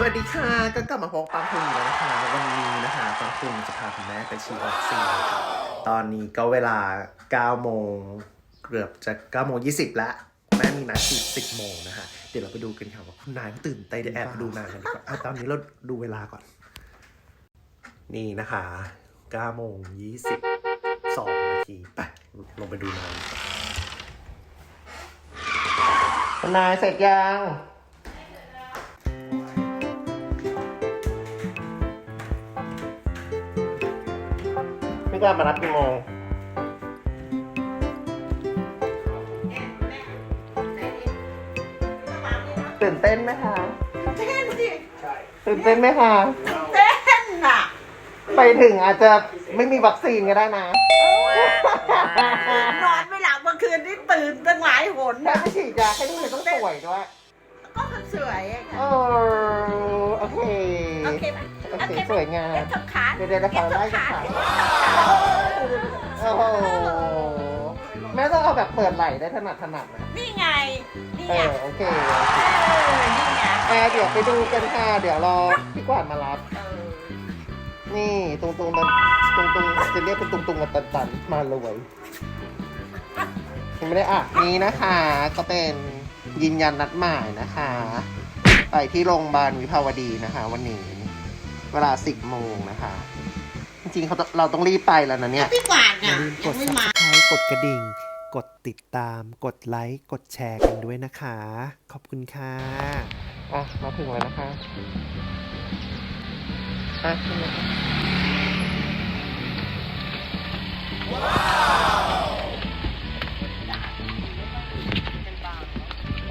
สวัสดีค่ะ ก็กลับมาพบปังคุงอีกแล้วนะคะ วันนี้นะคะปังคุงจะพาคุณแม่ไปฉีดวัคซีนค่ะตอนนี้ก็เวลา 9 โมง เกือบจะ 9 โมง 20 แล้ว แม่มีนัดฉีด10 โมงนะคะ เดี๋ยวเราไปดูกันค่ะว่าคุณนายเขาตื่นเต้นเดี๋ยวแอบไปดูนายกันดีกว่าอะตอนนี้เราดูเวลาก่อน นี่นะคะ9โมง20 2นาทีไปลงไปดูนายก่อนคุณนายเสร็จยัง พี่การมารับกี่โมงตื่นเต้นไหมคะเต้นสิตื่นเต้นไหมคะเต้นน่ะ ไปถึงอาจจะไม่มีวัคซีนก็ได้นะ นอนไม่หลับเมื่อคืนนี่ตื่นตั้งหลายหนแค่ไปฉีดยาแค่นี้เลยต้องสวยด้วย ก็สวยอะเออ โอเค โอเคไห มโอเคสวยงาม เก็บทับขาเดี๋ยวเดี๋ยวจะขอไล่กับขาโอ้โหแม่ต้องเอาแบบเปิดไหล่ได้ถนัดถนัดนะนี่ไง นี่เอไงอโอเคเออนี่ไงอะเดี๋ยวไปดูกันค่ะ เดี๋ยวรอพี่กวาดมารับ เออนี่ตรงตรงนั้นตรงตรงจะเรียกเป็นตรงตรงกับตันตันมารวยยังไม่ได้อะนี้นะคะ ก็เป็นยืนยันนัดหมายนะคะ ไปที่โรงพยาบาลวิภาวดีนะคะ วันนี้ เวลาสิบโมงนะคะ จริงๆเขาต้องเราต้องรีบไปแล้วนะเนี่ย พี่กวาดอย่าน่ะลืมกยัด งไม่มา subscribe กดกระดิ่ง กดติดตาม กดไลค์ กดแชร์กันด้วยนะคะ ขอบคุณค่ะ อะ มาถึงแล้วนะคะอะขึ้นมา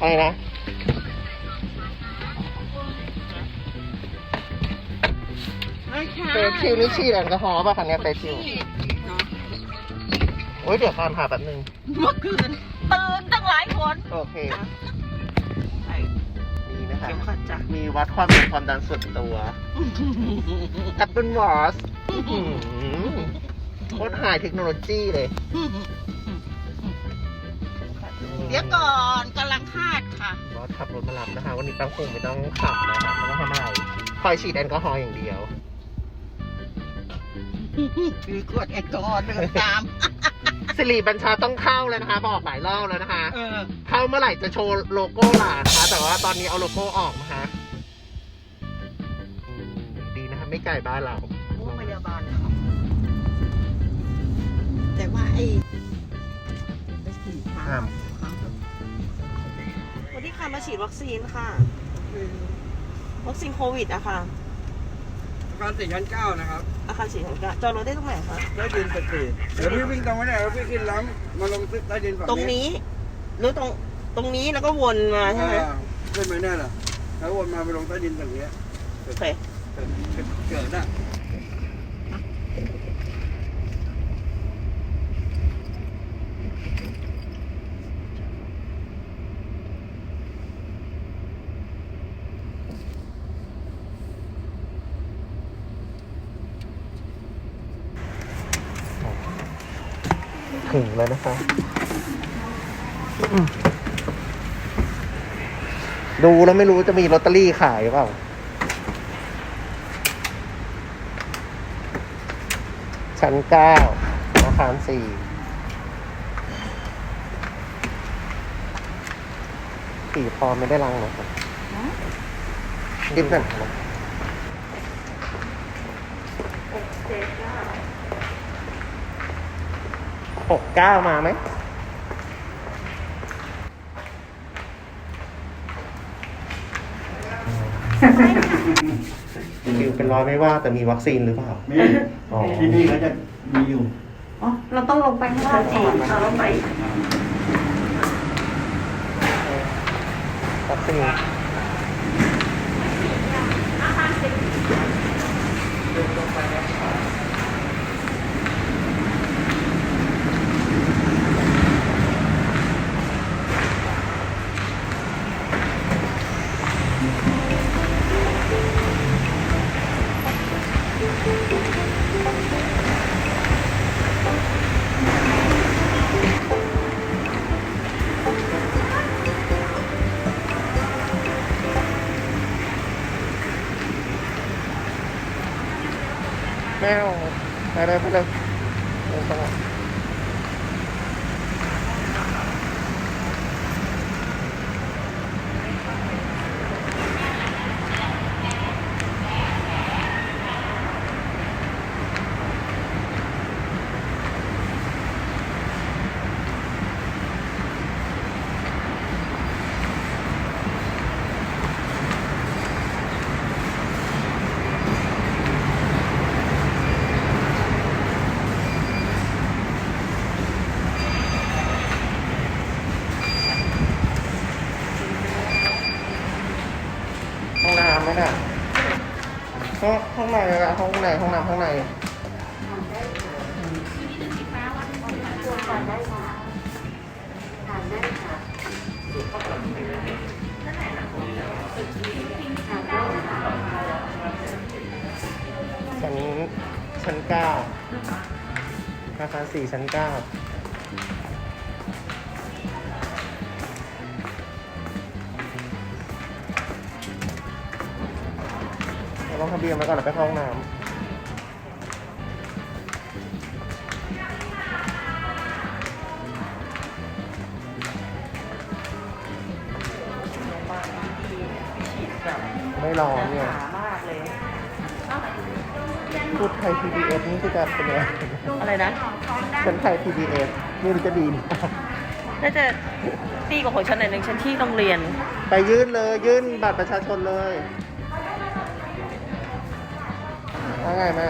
อะไรนะ เฟซชิลนี่ฉีดแอลกอฮอล์ป่ะคะเนี่ยเฟซชิลเนาะโอ้ยเดี๋ยวก่อนค่ะแป๊บนึง เมื่อคืนตื่นตั้งหลายหนโอเคใส่นี่นะคะ เข็มขัดจ้ะมีวัดความเป็นความดันส่วนตัว Apple Watch อื้อหือโคตรหายเทคโนโลยีเลย เดี๋ยวก่อนกำลังคาดค่ะบอสขับรถมารับนะคะ วันนี้ตั้งคงไม่ต้องขับนะคะไม่ต้องทำอะไรคอยฉีดแอลกอฮอล์อย่างเดียว ถือขวดแอลกอฮอล์เดินตาม สิริบัญชาต้องเข้าแล้วนะคะ บอกหลายรอบแล้วนะคะ เออ เข้าเมื่อไหร่จะโชว์โลโก้หลานนะคะแต่ว่าตอนนี้เอาโลโก้ออกนะคะอืมดีนะคะไม่ไกลบ้านเรา โรงพยาบาลครับแต่ว่าไอ้ไปฉีดมาห้าม วันที่ค่ะมาฉีดวัคซีนค่ะวัคซีนโควิดอะค่ะ อาคารสี่ชั้นเก้านะครับอาคารสีของกาจอดรถได้ตรงไหนคะใต้ดินตึกสี่เดี๋ยวพี่วิ่งตรงไปเนี่ยแล้วพี่ขึ้นล้ำมาลงตึกใต้ดินฝั่งตรงนี้ หรือตรงตรงนี้แล้วก็วนมาใช่ไหมอ่าขึ้นไปเนี่ยแหละแล้ววนมาไปลงใต้ดินตรงเนี้ยโอเคเกิดอะ ถึงแล้วนะคะอืมดูแล้วไม่รู้จะมีลอตเตอรี่ขายหรือเปล่า ชั้นเก้าอาคารสี่สี่พอไม่ได้รังหรอกครับรีบหน่อ หกเก้ามาไหมคิวเป็นร้อยไม่ว่าแต่มีวัคซีนหรือเปล่า มีที่นี่เขาจะมีอยู่ อ๋อ เราต้องลงไปข้างล่างก่อนเราต้ไปวัคซีนอาคารสิบลงไปแล้ว Não, caramba, não. ห้องไหนห้องไหนห้องน้ำข้างในชั้นชั้นเก้าอาคารสี่ชั้นเก้า เราต้องทะเบียนไว้ก่อนแล้วไปเข้าห้องน้ำไม่ร้อนเนี่ยมากเลย พูดไทย PBS นี่คือจะเป็นไงอะไรนะ ฉันไทย PBS นี่มันจะดีนะน่าจะตีกว่าของฉันหน่อยหนึ่งฉันที่โรงเรียน ไปยื่นเลย ยื่นบัตรประชาชนเลย ว่าไงแม่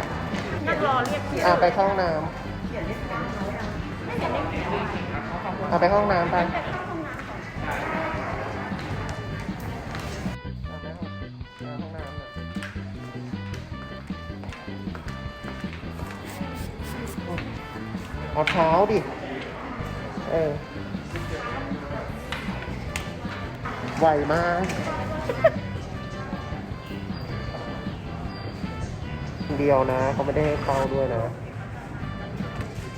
นั่งรอเรียกเขียนอะไปเข้าห้องน้ำอะไปเข้าห้องน้ำไปเอาไปห้องเอาห้องน้ำน่ะเอาเท้าดิ เออ ไหวมาก เดียวนะเขาไม่ได้ให้เข้าด้วยนะ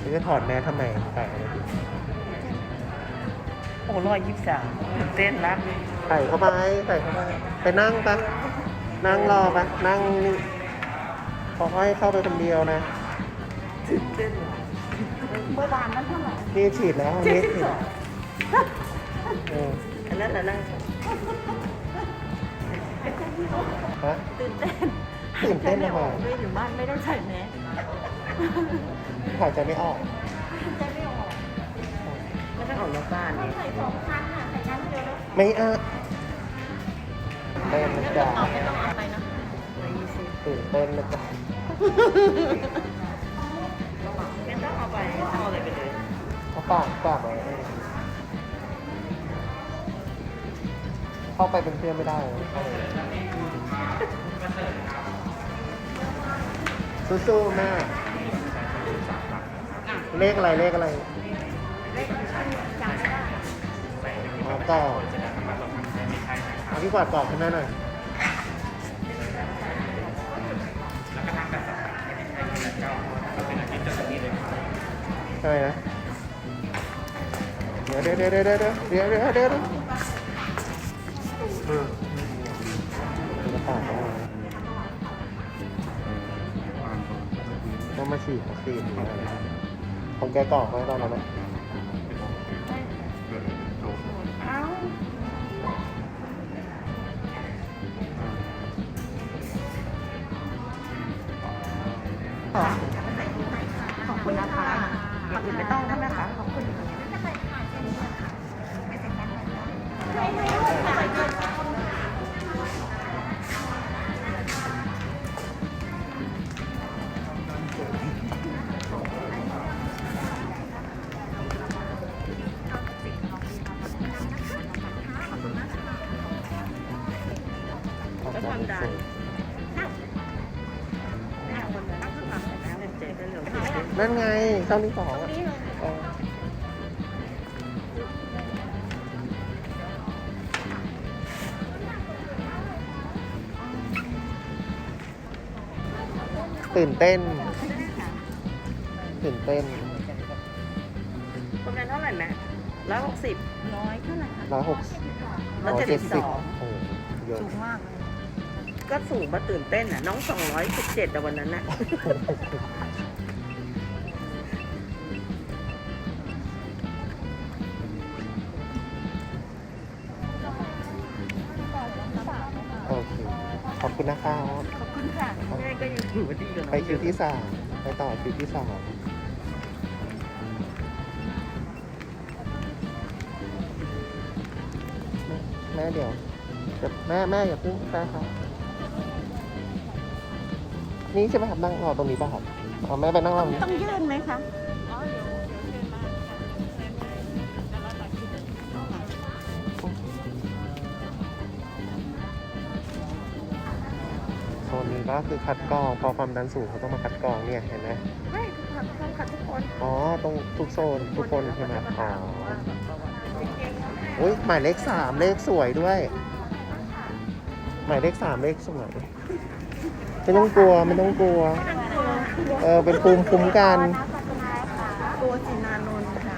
นี่จะถอดแมสทำไมใส่อะไรดิโอ้ร้อยยี่สิบสามตื่นเต้นนะใส่เข้าไปใส่เข้าไปไปนั่งปะนั่งรอปะนั่งนี่เขาให้เข้าไปคนเดียวนะตื่นเต้นเมื่อวานนั้นเท่าไหร่นี่ฉีดแล้วนี่ฉีดเอออันนั้นน่ะนั่งฮะตื่นเต้น ตื่นเต้นทำไมไม่อยู่บ้านไม่ได้ใส่แมสหายใจไม่ออกไม่ต้องออกนอกบ้านเนี่ยไม่อะเต้นนะจ๊ะไม่ต้องเอาไปนะร้อยยี่สิบตื่นเต้นนะจ๊ะไม่ต้องเอาไปเอาอะไรไปเลยเขาปากปากไว้เข้าไปเป็นเพื่อนไม่ได้เลยเข้าไป สู้ๆแม่เลขอะไรเลขอะไรขอต่อเอาพี่กวาดกรอบคุณแม่หน่อยอะไรนะเดี๋ยวเดี๋ยวเดี๋ยวเดี๋ยวเดี๋ยวเดี๋ยวเดี๋ยว มาฉีดวัคซีนอยู่แล้วของแกกรอกไว้ตอนนั้นไหมขอบ แล้วคุความณดัสูนงเจ็บได้เหลือนั่นไงช่องที่สองอะเออตื่นเต้น ตื่นเต้นความดันเท่าไหร่แม่ร้อยหกสิบร้อยเท่าไหร่คะร้อยหกร้อยเจ็ดสิบสองโอ้โหเยอะสูงมากเลย ก็สูงมาตื่นเต้นอะ น้องสองร้อยสิบเจ็ดแต่วันนั้นน่ะ โอเค ขอบคุณนะครับขอบคุณค่ะแม่ก็ยังถือว่าดีกับน้องไปคิวที่สามไปต่อคิวที่สามแม่แม่เดี๋ยวเดี๋ยวแม่แม่อย่าเพิ่งแป๊บครับ นี่ใช่ไหมครับนั่งรอตรงนี้ป่ะครับเอาแม่ไปนั่งรอตรงนี้ต้องยื่นไหมคะโซนนี้ก็คือคัดกรองพอความดันสูงเขาต้องมาคัดกรองเนี่ยเห็นไหมไม่ทุกคนต้องคัดทุกคนอ๋อตรงทุกโซนทุกคนใช่ไหมอ๋ออุ้ยหมายเลขสามเลขสวยด้วย หมายเลขสามเลขสวย ไม่ต้องกลัวไม่ต้องกลัว เออเป็นภูมิคุ้มกัน ตัวจินานนท์ค่ะ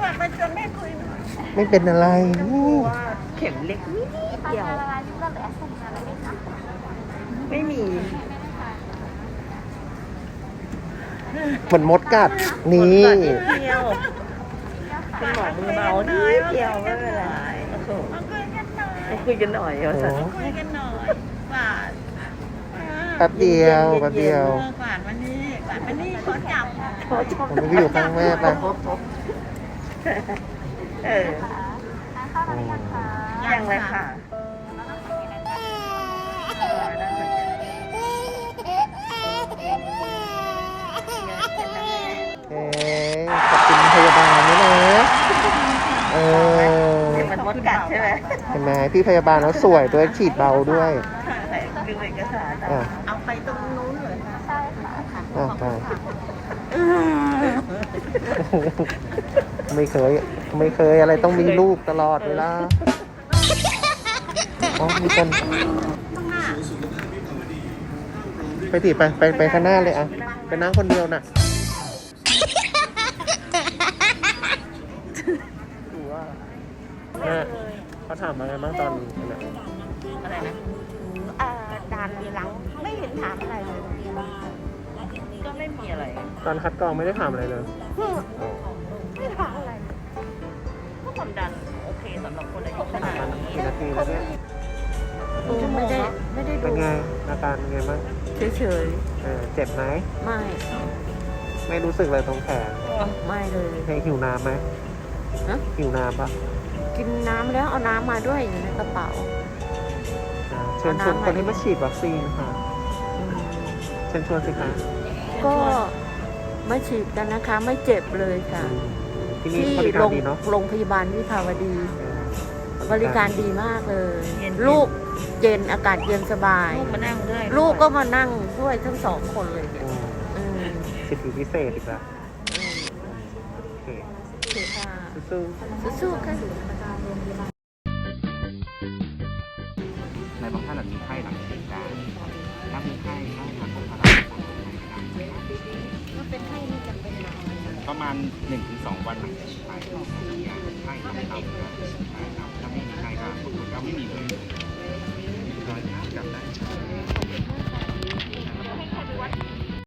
ฝากมาชวนแม่คุยหน่อยไม่เป็นอะไรว่าเข็มเล็กนิดเดียว ไม่มี เหมือนมดกัดนี่ก่อนนิดเดียวเป็นหมอมือเบานิดเดียวไม่เป็นไรโอ้โหมาคุยกันหน่อยเอาโอ้สักคุยกันหน่อยหวาน แป๊บเดียวแป๊บเดียวเออหวานมานี่หวานมานี่ขอจับขอชมผมไปอยู่ข้างแม่ไปเออยังเลยค่ะเอ๊ะขอบคุณพยาบาลด้วยนะเออมันมดกัดใช่ไหมเห็นไหมพี่พยาบาลเขาสวยด้วยฉีดเบาด้วยไหนดึงเอกสารอะ อะอ่ไม่เคย ไม่เคยอะไรต้องมีลูกตลอดเวลาอ๋อมีคนไปติไปไปไปข้างหน้าเลยอะไปนั่งคนเดียวน่ะดูว่าแม่เขาถามมาไงบ้างตอนนั้นอะไรนะเอ่อด่านหลังไม่เห็นถามอะไร ตอนคัดกรองไม่ได้ถามอะไรเลยไม่ถามอะไรก็ความดันโอเคสำหรับคนอายุขนาดนี้กี่นาทีแล้วเนี่ยไม่ได้ไม่ได้เป็นดูไงอาการเป็นไงบ้างเฉยเออเจ็บไหมๆไม่ ไม่รู้สึกเลยตรงแขนไม่เลยให้หิวน้ำไหมฮะหิวน้ำปะกินน้ำแล้วเอาน้ำมาด้วยอยู่ในกระเป๋าอ่าเชิญชวนคนที่มาฉีดวัคซีนค่ะอืมเชิญชวนสิคะก็ มาฉีดกันนะคะ ไม่เจ็บเลยค่ะ ที่นี่ที่บริโรการงดีเนาะ โรงพยาบาลวิภาวดีเออบริการดีมากเลย เย็นๆลูกเย็นอากาศเย็นสบาย ลูกมานั่งด้วยลูกก็มานั่งด้วยทั้งสองคนเลยเนี่ยอืมอืมสิทธิพิเศษอีกแล้วโอเคคือค่ะสู้สู้ๆค่ะ เป็นไข้นี่จะเป็นหนักประมาณ 1-2 วันหลังฉีดไปอย่างไข้ต่ำๆก็ใช่ครับถ้าไม่มีไข้ก็ก็ไม่มีเลยร้อยครับจับได้